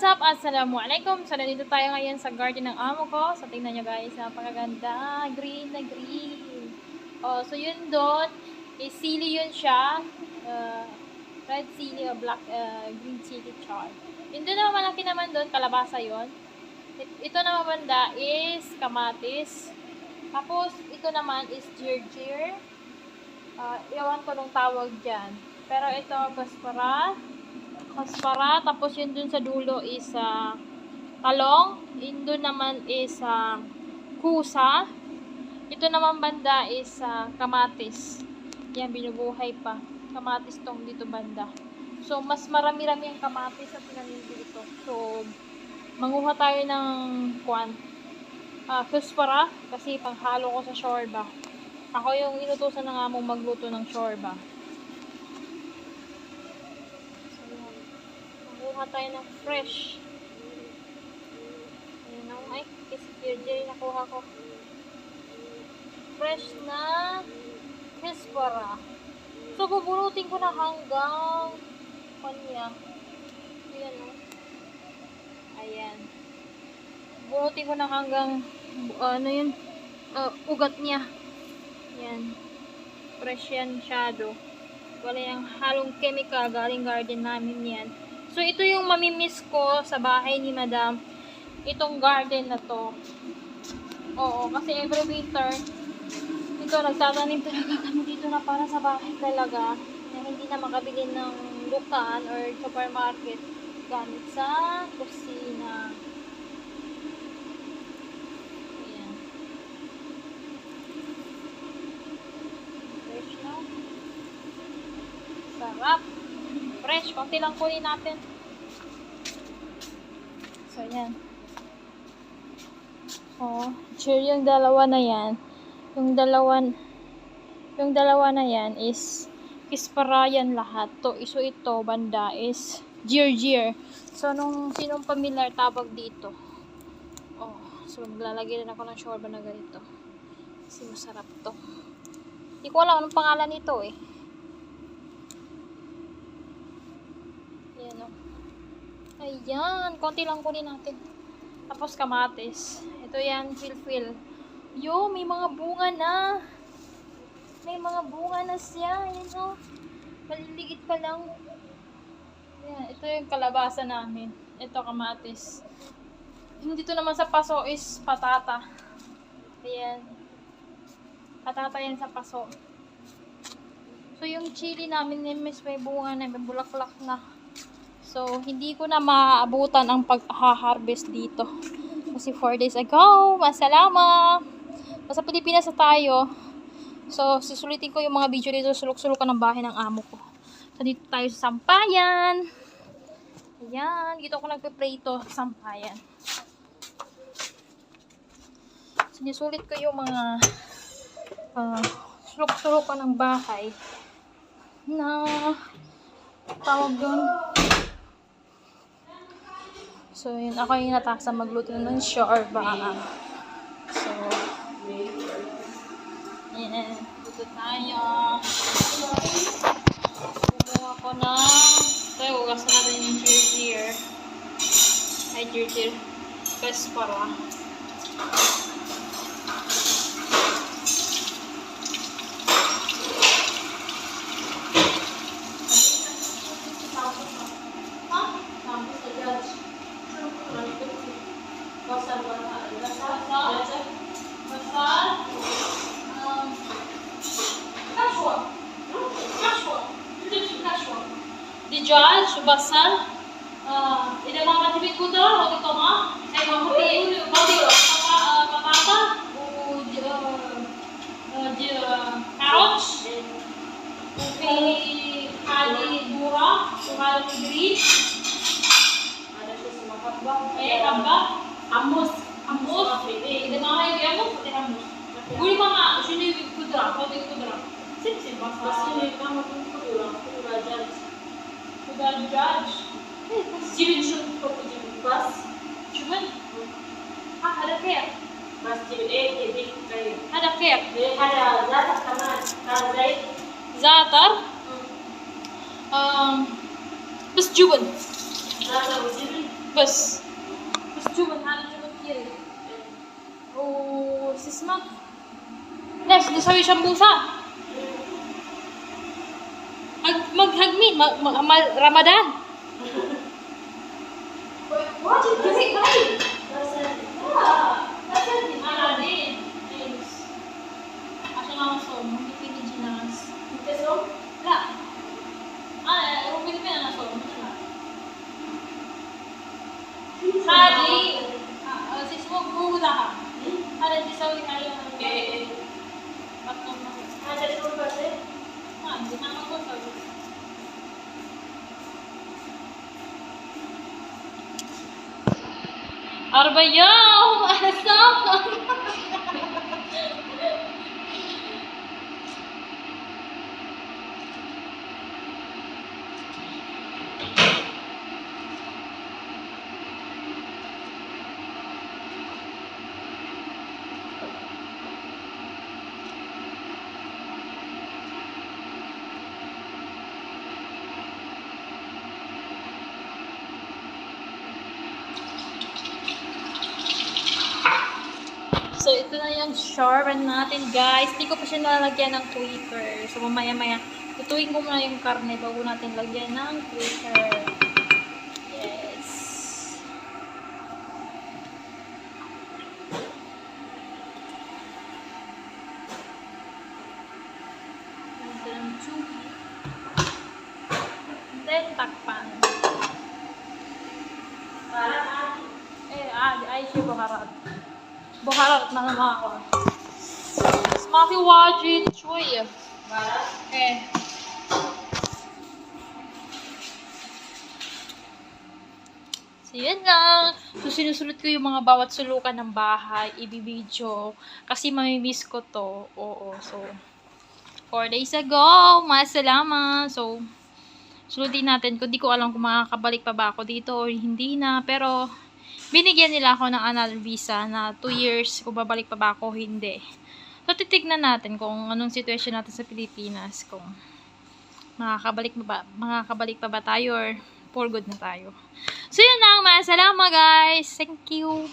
what's up? Assalamualaikum. So, nandito tayo ngayon sa garden ng amo ko. So, tingnan nyo guys, napakaganda. Green na green. Oh, so yun doon, is sili yun siya. Uh, red sili o black, uh, green chili char. Yun doon naman, malaki naman doon, kalabasa yun. It- Ito naman banda is kamatis. Tapos, ito naman is jirjir. Uh, iwan ko nung tawag dyan. Pero ito, kaspara. Kaspara. Tapos yun dun sa dulo is ah, talong. Yun dun naman is ah, kusa. Ito naman banda is ah, kamatis. Yan, binubuhay pa. Kamatis tong dito banda. So, mas marami-rami ang kamatis na tinanim dito. So, manguha tayo ng kwan. Ah, kuspara. Kasi panghalo ko sa shorba. Ako yung inutusan ng among magluto ng shorba. So, yan. Manguha tayo ng fresh. Ayan o. Ay, kasi Jerry nakuha ko. Fresh na Hespera. So, buburutin ko na hanggang kanya. Ayan o. Ayan. Buburutin ko na hanggang ano yun? Uh, ugat niya. Yan. Fresh yan shadow. Wala yung halong chemical galing garden namin yan. So, ito yung mamimiss ko sa bahay ni madam. Itong garden na to. Oo, kasi every winter, ito, nagtatanim talaga kami dito na para sa bahay talaga. Na hindi na makabili ng dukan or supermarket gamit sa kusina. Ayan. Fresh na. Sarap. Fresh. Konti lang kunin natin. So, yan. Oh, sure yung dalawa na yan. Yung dalawa, yung dalawa na yan is kisparayan lahat. To, iso ito, banda is Jirjir. So, nung sinong familiar tawag dito. Oh, so maglalagay rin ako ng shorba na ganito. Kasi masarap to. Hindi ko alam anong pangalan nito eh. Ayan o. Ayan. Konti lang kunin natin. Tapos kamatis. Ito yan. Fil-fil. Yo, may mga bunga na. May mga bunga na siya. Ayan o. Maliliit pa lang. Ayan. Ito yung kalabasa namin. Ito kamatis. Dito naman sa paso is patata. Ayan. Patata yan sa paso. So, yung chili namin Miss may bunga na, may bulaklak na. So, hindi ko na maaabutan ang pag-harvest dito. Kasi 4 days ago, masalama. Nasa Pilipinas na tayo. So, susulitin ko yung mga video dito, sulok-sulukan ng bahay ng amo ko. So, dito tayo sa Sampayan. Ayan, dito ako nagpe-prito sa Sampayan. Sinisulit ko yung mga uh, sulok-sulukan ng bahay na tawag doon. So, yun. Ako yung natasa magluto ng shorba. So, yan. Luto tayo. Kumuha ko ng tayo, ugasan natin yung jirjir. Ay, jirjir. Pespara. Dijal, subasal, ida mga matibig ko daw, o dito ma, ay mga mati, mati, patata, o carrots, upi, kali, bura, sumali green, eh, March. Стивен Шум походил в класс. Чего? А, هذا كيف؟ ما ستيفن إيه هي بيك هذا كيف؟ هذا زعتر كمان هذا زي زعتر بس جبن زعتر وجبن بس بس جبن هذا جبن كيري وش اسمه؟ ليش نسوي شمبوسات؟ Mag maghagmi, mag, mag, mag, Ramadan. What? What? عربية هم أحسن na yung shawarma natin, guys. Hindi ko pa siya nalagyan ng tweaker. So, mamaya-maya, tutuin ko muna yung karne bago natin lagyan ng tweaker. Yes. Ito ng chupi. Then, takpan. Eh, ah, ay siya baharat. Baharat na naman ako. Smaki wajit, choy. Eh. So, yun lang. So, sinusulat ko yung mga bawat sulukan ng bahay, ibibidyo. Kasi mamimiss ko to. Oo, so, four days ago, masalamat. So, sulutin natin. Kung di ko alam kung makakabalik pa ba ako dito or hindi na. Pero, binigyan nila ako ng annual visa na 2 years kung babalik pa ba ako hindi. So, titignan natin kung anong sitwasyon natin sa Pilipinas. Kung makakabalik ba, makakabalik pa ba tayo or for good na tayo. So, yun lang. Masalamat guys. Thank you.